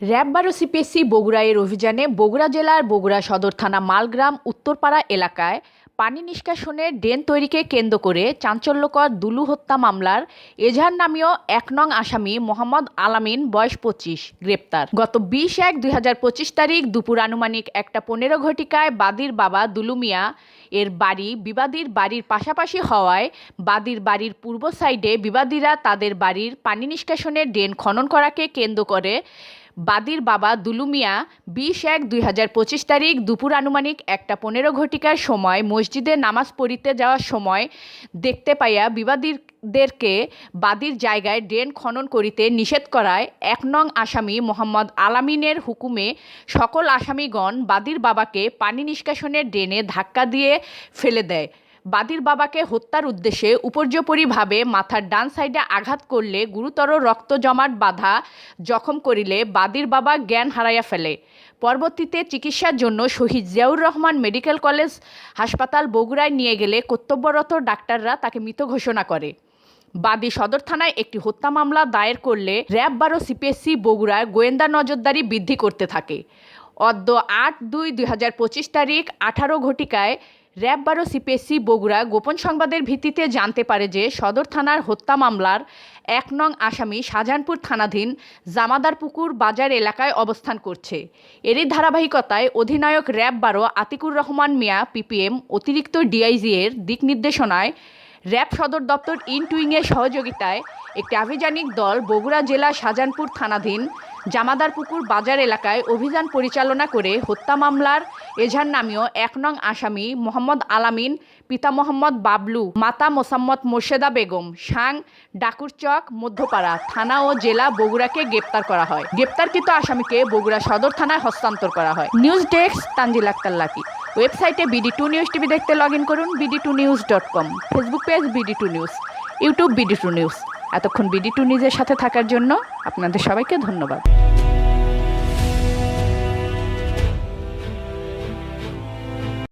RAB বারো CPSC বগুড়ায়ের অভিযানে বগুড়া জেলার বগুড়া সদর থানা মালগ্রাম উত্তরপাড়া এলাকায় পানি নিষ্কাশনের ড্রেন তৈরিকে কেন্দ্র করে চাঞ্চল্যকর দুলু হত্যা মামলার এজাহার নামীয় এক নং আসামি মোহাম্মদ আলামিন, বয়স পঁচিশ, গ্রেপ্তার। গত বিশ এক দুই তারিখ দুপুর আনুমানিক একটা পনেরো ঘটিকায় বাদির বাবা দুলু মিয়া এর বাড়ি বিবাদীর বাড়ির পাশাপাশি হওয়ায় বাদীর বাড়ির পূর্ব সাইডে বিবাদীরা তাদের বাড়ির পানি নিষ্কাশনের ড্রেন খনন করাকে কেন্দ্র করে বাদীর বাবা দুলুমিয়া বিশ এক দুই হাজার পঁচিশ তারিখ দুপুর আনুমানিক একটা পনেরো ঘটিকার সময় মসজিদে নামাজ পড়িতে যাওয়ার সময় দেখতে পাইয়া বিবাদীদেরকে বাদীর জায়গায় ড্রেন খনন করিতে নিষেধ করায় এক নং আসামি মোহাম্মদ আলামিনের হুকুমে সকল আসামিগণ বাদির বাবাকে পানি নিষ্কাশনের ড্রেনে ধাক্কা দিয়ে ফেলে দেয়। বাদীর বাবাকে হত্যার উদ্দেশ্যে উপর্যপরিভাবে মাথার ডান সাইডে আঘাত করলে গুরুতর রক্ত জমাট বাধা জখম করিলে বাদির বাবা জ্ঞান হারাইয়া ফেলে। পরবর্তীতে চিকিৎসার জন্য শহীদ জিয়াউর রহমান মেডিকেল কলেজ হাসপাতাল বগুড়ায় নিয়ে গেলে কর্তব্যরত ডাক্তাররা তাকে মৃত ঘোষণা করে। বাদী সদর থানায় একটি হত্যা মামলা দায়ের করলে র্যাব বারো সিপিএসসি বগুড়ায় গোয়েন্দা নজরদারি বৃদ্ধি করতে থাকে। অদ্য আট দুই দুই তারিখ আঠারো ঘটিকায় র্যাব বারো সিপিএসসি বগুড়া গোপন সংবাদের ভিত্তিতে জানতে পারে যে সদর থানার হত্যা মামলার এক নং আসামি শাহজাহানপুর থানাধীন জামাদারপুকুর বাজার এলাকায় অবস্থান করছে। এরই ধারাবাহিকতায় অধিনায়ক র্যাব বারো আতিকুর রহমান মিয়া পিপিএম অতিরিক্ত ডিআইজি এর দিক নির্দেশনায় র্যাব সদর দপ্তর ইনটুইংয়ের সহযোগিতায় একটি আভিযানিক দল বগুড়া জেলা শাহজাহানপুর থানাধীন জামাদারপুকুর বাজার এলাকায় অভিযান পরিচালনা করে হত্যা মামলার এজাহার নামীয় এক নং আসামি মোহাম্মদ আলামিন, পিতা মোহাম্মদ বাবলু, মাতা মোসাম্মদ মোর্শেদা বেগম, সাং, ডাকুরচক, মধ্যপাড়া থানা ও জেলা বগুড়াকে গ্রেপ্তার করা হয়। গ্রেপ্তারকৃত আসামিকে বগুড়া সদর থানায় হস্তান্তর করা হয়। News desk, Tanjil Akter Lucky. ওয়েবসাইটে বিডি টু নিউজ টিভি দেখতে লগ ইন করুন BD two news dot com. Facebook page BD two news, YouTube BD two news. এতক্ষণ বিডি টু নিজের সাথে থাকার জন্য আপনাদের সবাইকে ধন্যবাদ।